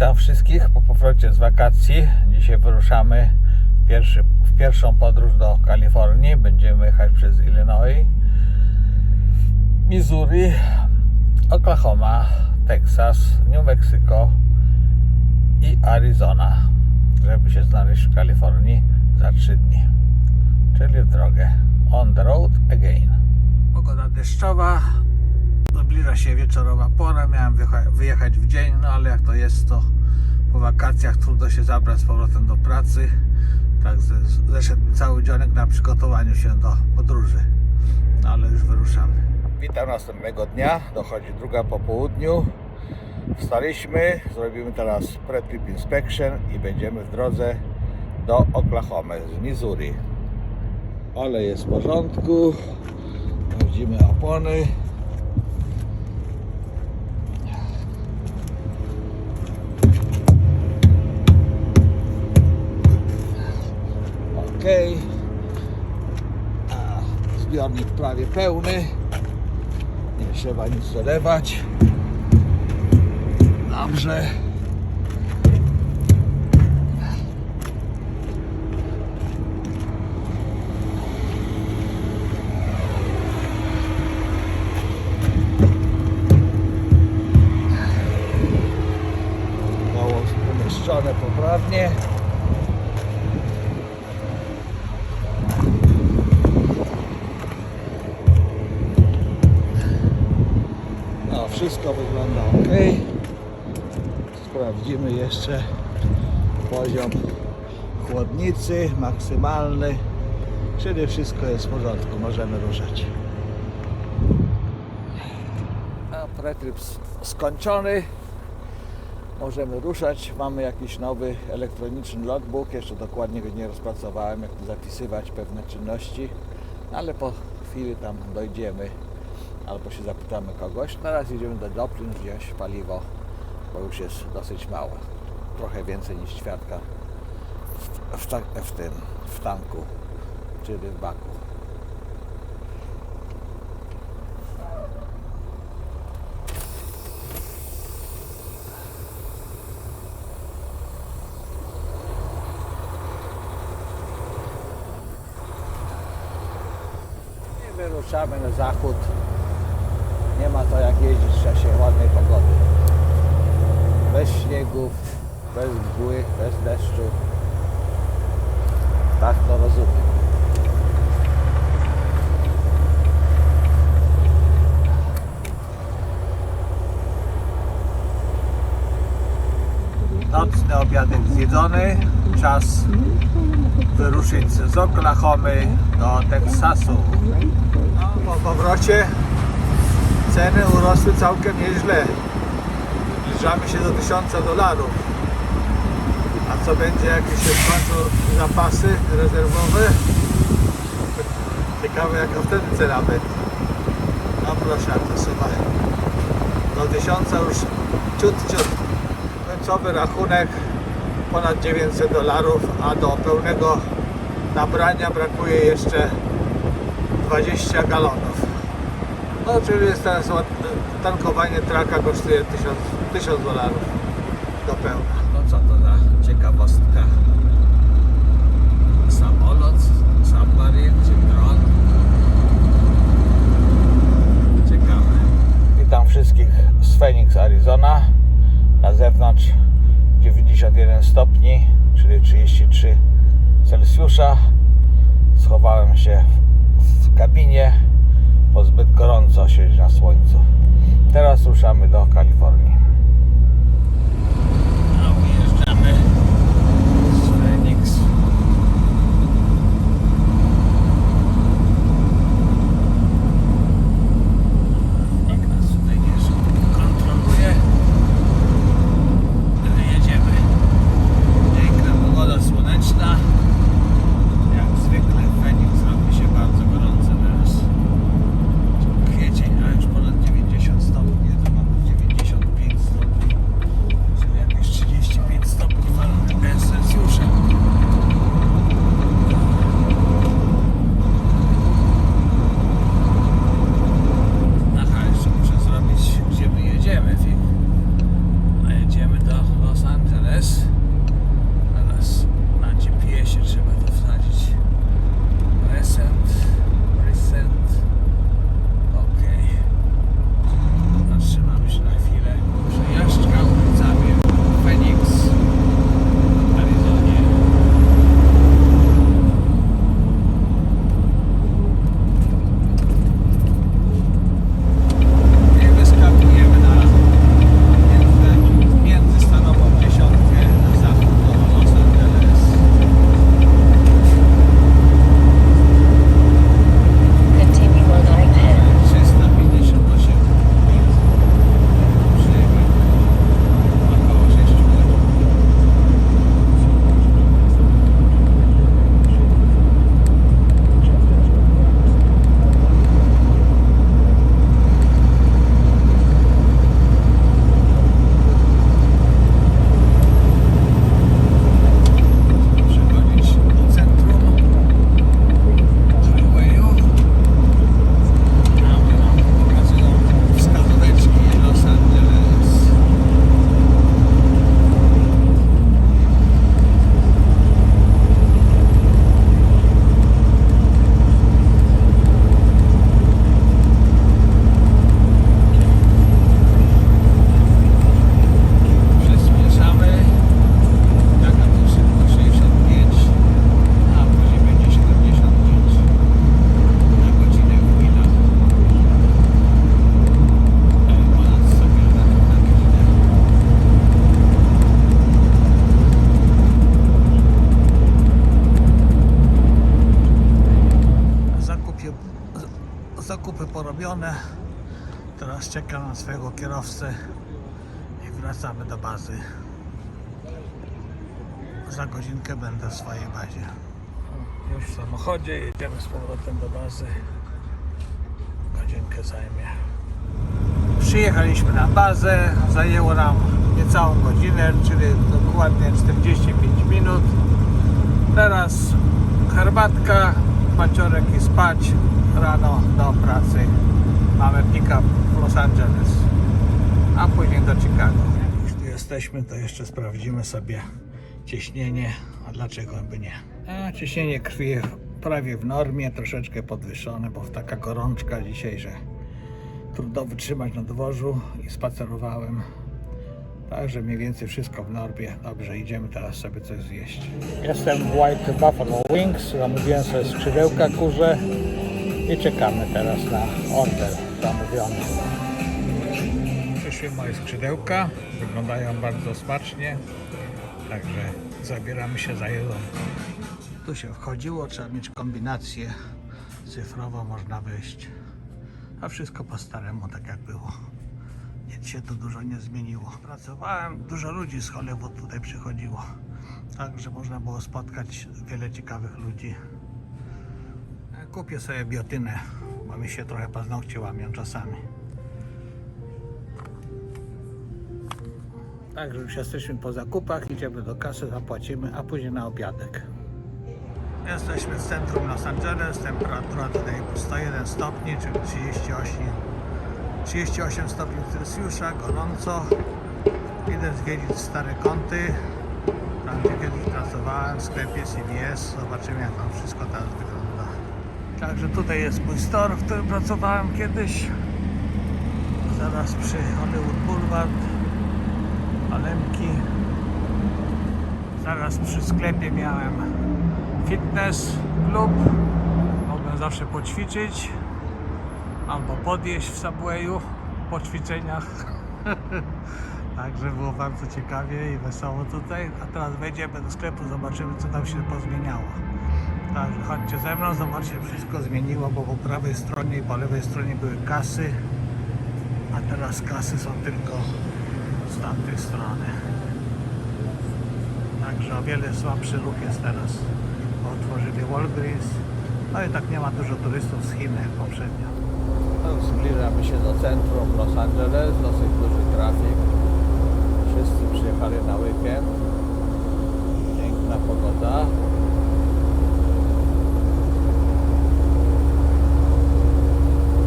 Witam wszystkich po powrocie z wakacji. Dzisiaj wyruszamy w, pierwszy, w pierwszą podróż do Kalifornii. Będziemy jechać przez Illinois, Missouri, Oklahoma, Texas, New Mexico i Arizona, żeby się znaleźć w Kalifornii za 3 dni. Czyli w drogę. On the road again. Pogoda deszczowa, Zbliża się wieczorowa pora, miałem wyjecha- wyjechać w dzień, no ale jak to jest, to po wakacjach trudno się zabrać z powrotem do pracy. Tak ze- zeszedł mi cały dzionek na przygotowaniu się do podróży, no ale już wyruszamy. Witam następnego dnia, dochodzi druga po południu. Wstaliśmy, zrobimy teraz pre-trip inspection i będziemy w drodze do Oklahoma z Missouri. Ale jest w porządku, sprawdzimy opony. Ok. Zbiornik prawie pełny. Nie trzeba nic dolewać. Dobrze. Wszystko wygląda ok. Sprawdzimy jeszcze poziom chłodnicy maksymalny. Czyli wszystko jest w porządku, możemy ruszać. A skończony. Możemy ruszać. Mamy jakiś nowy elektroniczny logbook. Jeszcze dokładnie go nie rozpracowałem, jak tu zapisywać pewne czynności, ale po chwili tam dojdziemy albo się zapytamy kogoś. Teraz jedziemy do Joplin wziąć paliwo, bo już jest dosyć mało. Trochę więcej niż ćwiartka w, w, w tym, w tanku, czyli w baku. Wyruszamy na zachód. Ma to jak jeździć w czasie ładnej pogody. Bez śniegów, bez mgły, bez deszczu. Tak to rozumiem. Nocny obiadek zjedzony. Czas wyruszyć z Oklahomy do Teksasu. No, po powrocie ceny urosły całkiem nieźle. Zbliżamy się do 1000 dolarów. A co będzie, jakieś się skończą zapasy rezerwowe? Ciekawe jaka wtedy cena będzie. No proszę, to chyba do 1000 już ciut, ciut. Końcowy rachunek ponad 900 dolarów, a do pełnego nabrania brakuje jeszcze 20 galonów. No, czyli jest teraz tankowanie traka kosztuje 1000 1000 dolarów do pełna. No co to za ciekawostka? Samolot, submarine czy dron? Ciekawe. Witam wszystkich z Phoenix, Arizona. Na zewnątrz 91 stopni, czyli 33 Celsjusza. Schowałem się w kabinie, bo zbyt gorąco siedzieć na słońcu. Teraz ruszamy do Kalifornii. Kierowcę i wracamy do bazy. Za godzinkę będę w swojej bazie. Już w samochodzie, jedziemy z powrotem do bazy. Godzinkę zajmie. Przyjechaliśmy na bazę, zajęło nam niecałą godzinę, czyli dokładnie 45 minut. Teraz herbatka, maciorek i spać rano do pracy. Mamy pick-up w Los Angeles, a później do Chicago. Już tu jesteśmy, to jeszcze sprawdzimy sobie ciśnienie, a dlaczego by nie. A ciśnienie krwi prawie w normie, troszeczkę podwyższone, bo taka gorączka dzisiaj, że trudno wytrzymać na dworzu i spacerowałem. Także mniej więcej wszystko w normie. Dobrze, idziemy teraz sobie coś zjeść. Jestem w White Buffalo Wings, zamówiłem sobie skrzydełka kurze i czekamy teraz na order zamówiony. Moje skrzydełka, wyglądają bardzo smacznie, także zabieramy się za jedzonko. Tu się wchodziło, trzeba mieć kombinację cyfrową, można wejść. A wszystko po staremu, tak jak było. Nic się tu dużo nie zmieniło. Pracowałem, dużo ludzi z Hollywood tutaj przychodziło. Także można było spotkać wiele ciekawych ludzi. Kupię sobie biotynę, bo mi się trochę paznokcie łamią czasami. Także już jesteśmy po zakupach, idziemy do kasy, zapłacimy, a później na obiadek. Jesteśmy w centrum Los Angeles, temperatura tutaj 101 stopni, czyli 38, 38 stopni Celsjusza, gorąco. Idę zwiedzić stare kąty, tam gdzie kiedyś pracowałem w sklepie CVS, zobaczymy jak tam wszystko teraz wygląda. Także tutaj jest mój store, w którym pracowałem kiedyś, zaraz przy Hollywood Boulevard, Alemki. Zaraz przy sklepie miałem fitness klub. Mogłem zawsze poćwiczyć albo podjeść w Subwayu po ćwiczeniach. Także było bardzo ciekawie i wesoło tutaj. A teraz wejdziemy do sklepu, zobaczymy co tam się pozmieniało. Także chodźcie ze mną, zobaczcie, wszystko zmieniło, bo po prawej stronie i po lewej stronie były kasy, a teraz kasy są tylko tamtej strony. Także o wiele słabszy ruch jest teraz. Otworzyli Walgreens. No i tak nie ma dużo turystów z Chin jak poprzednio. No, Zbliżamy się do centrum Los Angeles, dosyć duży trafik. Wszyscy przyjechali na weekend. Piękna pogoda.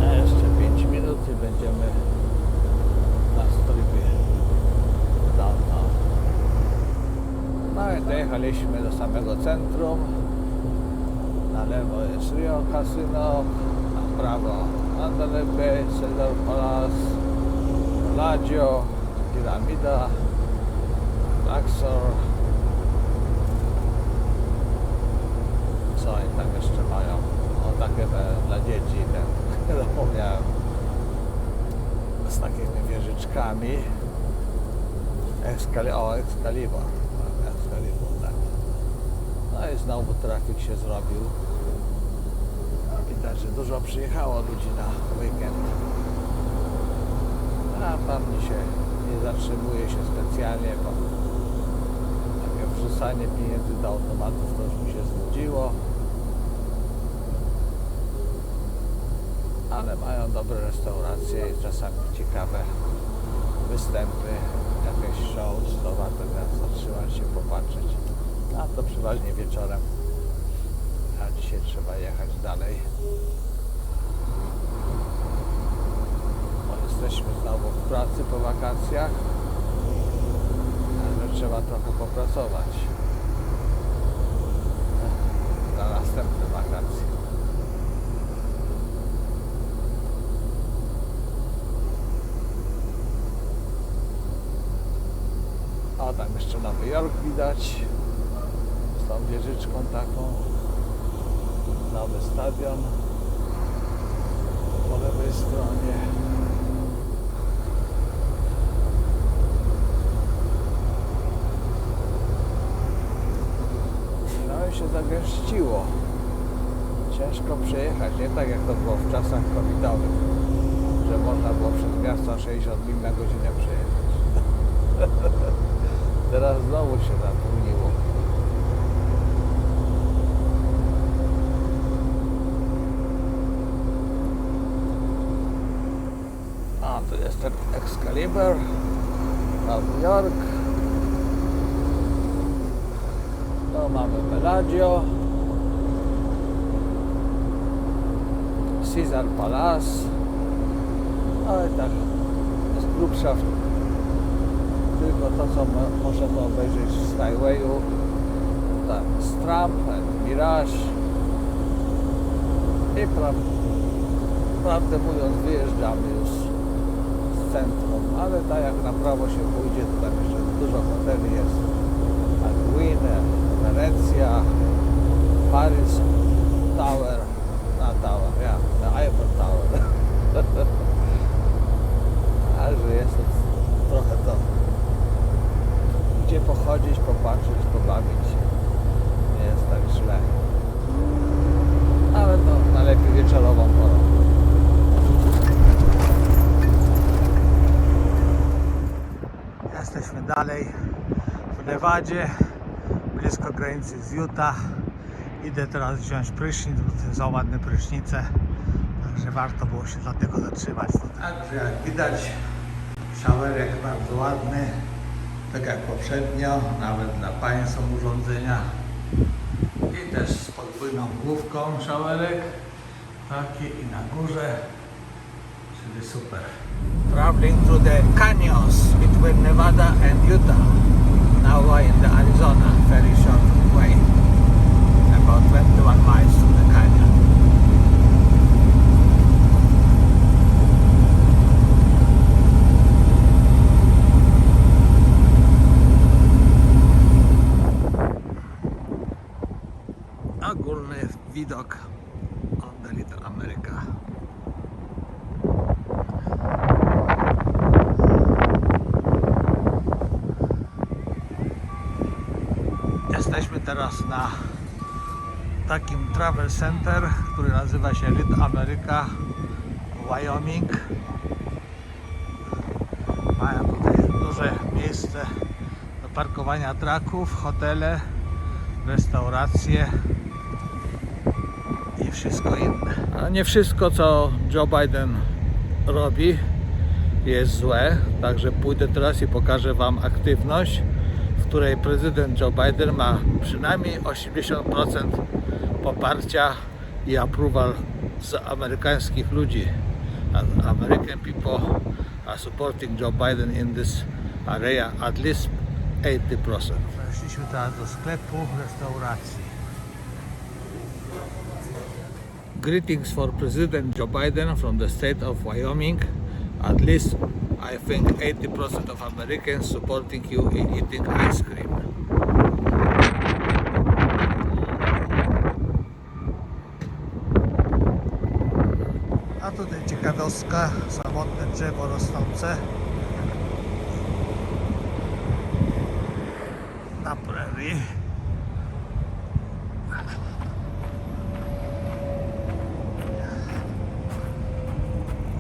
A jeszcze 5 minut i będziemy na stripie downtown. No i dojechaliśmy do samego centrum. Na lewo jest Rio Casino, na prawo Mandalay Bay, Cedar Palace, Bellagio, Piramida, Luxor. Co oni tam jeszcze mają? O, takie te, dla dzieci, ten, zapomniałem. Z takimi wieżyczkami. Excali o, Excalibur. Excalibur, znowu trafik się zrobił. Widać, że dużo przyjechało ludzi na weekend. A tam się nie zatrzymuje się specjalnie, bo takie wrzucanie pieniędzy do automatów to już mi się znudziło. Ale mają dobre restauracje i czasami ciekawe występy, jakieś show, to warto zatrzymać się, popatrzeć. A to przeważnie wieczorem. A dzisiaj trzeba jechać dalej. Bo jesteśmy znowu w pracy po wakacjach. Ale trzeba trochę popracować. Na następne wakacje. O, tam jeszcze Nowy Jork widać. Tą wieżyczką taką. Nowy stadion. Po lewej stronie. No i się zagęściło. Ciężko przejechać, nie tak jak to było w czasach covidowych. że można było przez miasto 60 mil na godzinę przejechać. Teraz znowu się napełniło. A, tu jest ten Excalibur, Nowy Jork. Tu mamy Bellagio. Caesar Palace. Ale tak z grubsza tylko to, co mo- możemy obejrzeć w Skywayu. Tak, Stramp, Mirage. I pra- prawdę mówiąc wyjeżdżamy już centrum, ale tak jak na prawo się pójdzie, to tam jeszcze dużo hoteli jest. Alguine, Wenecja, Paris Tower, na Tower, ja, na Eiffel Tower. A że jest trochę to, gdzie pochodzić, popatrzeć, pobawić się. Nie jest tak źle. Ale to najlepiej wieczorową porą. Jesteśmy dalej w Nevadzie, blisko granicy z Utah. Idę teraz wziąć prysznic, bo są ładne prysznice. Także warto było się dlatego zatrzymać. Także jak widać, szawerek bardzo ładny. Tak jak poprzednio, nawet dla pań są urządzenia. I też z podwójną główką szawerek. Taki i na górze. Super. Traveling through the canyons between Nevada and Utah. Now we're in the Arizona, very short way. About 21 miles from the canyon. Ogólny widok the Little America. Teraz na takim travel center, który nazywa się Little America Wyoming. Mają tutaj duże miejsce do parkowania traków, hotele, restauracje i wszystko inne. A nie wszystko co Joe Biden robi jest złe, także pójdę teraz i pokażę Wam aktywność, której prezydent Joe Biden ma przynajmniej 80% poparcia i approval z amerykańskich ludzi. American people are supporting Joe Biden in this area at least 80%. Weszliśmy teraz do sklepu, restauracji. Greetings for President Joe Biden from the state of Wyoming. At least I think 80% of Americans supporting you in eating ice cream. A tutaj ciekawostka, samotne drzewo rosnące na prerii.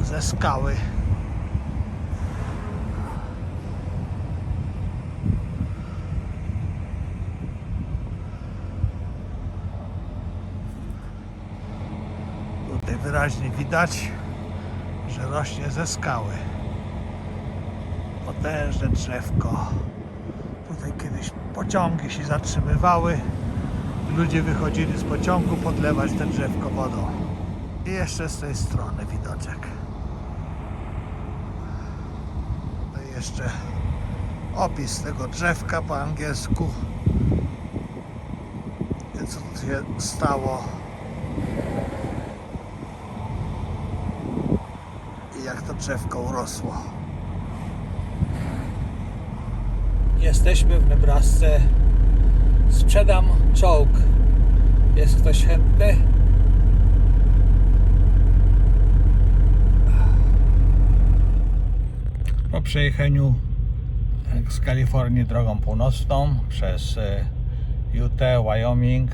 Ze skały. Tutaj wyraźnie widać, że rośnie ze skały. Potężne drzewko. Tutaj kiedyś pociągi się zatrzymywały. Ludzie wychodzili z pociągu podlewać te drzewko wodą. I jeszcze z tej strony widoczek. I jeszcze opis tego drzewka po angielsku. Co tu się stało. Jak to drzewko urosło. Jesteśmy w Nebrasce. Sprzedam czołg. Jest ktoś chętny? Po przejechaniu z Kalifornii drogą północną przez e, Utah, Wyoming,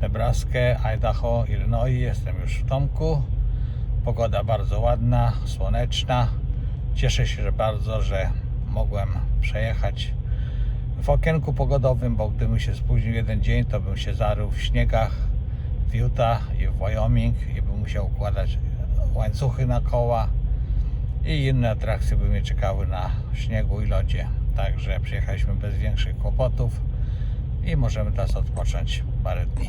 Nebraskę, Idaho, Illinois jestem już w Tomku. Pogoda bardzo ładna, słoneczna. Cieszę się że bardzo, że mogłem przejechać w okienku pogodowym, bo gdybym się spóźnił jeden dzień, to bym się zarył w śniegach w Utah i w Wyoming i bym musiał układać łańcuchy na koła i inne atrakcje by mnie czekały na śniegu i lodzie. Także przyjechaliśmy bez większych kłopotów i możemy teraz odpocząć parę dni.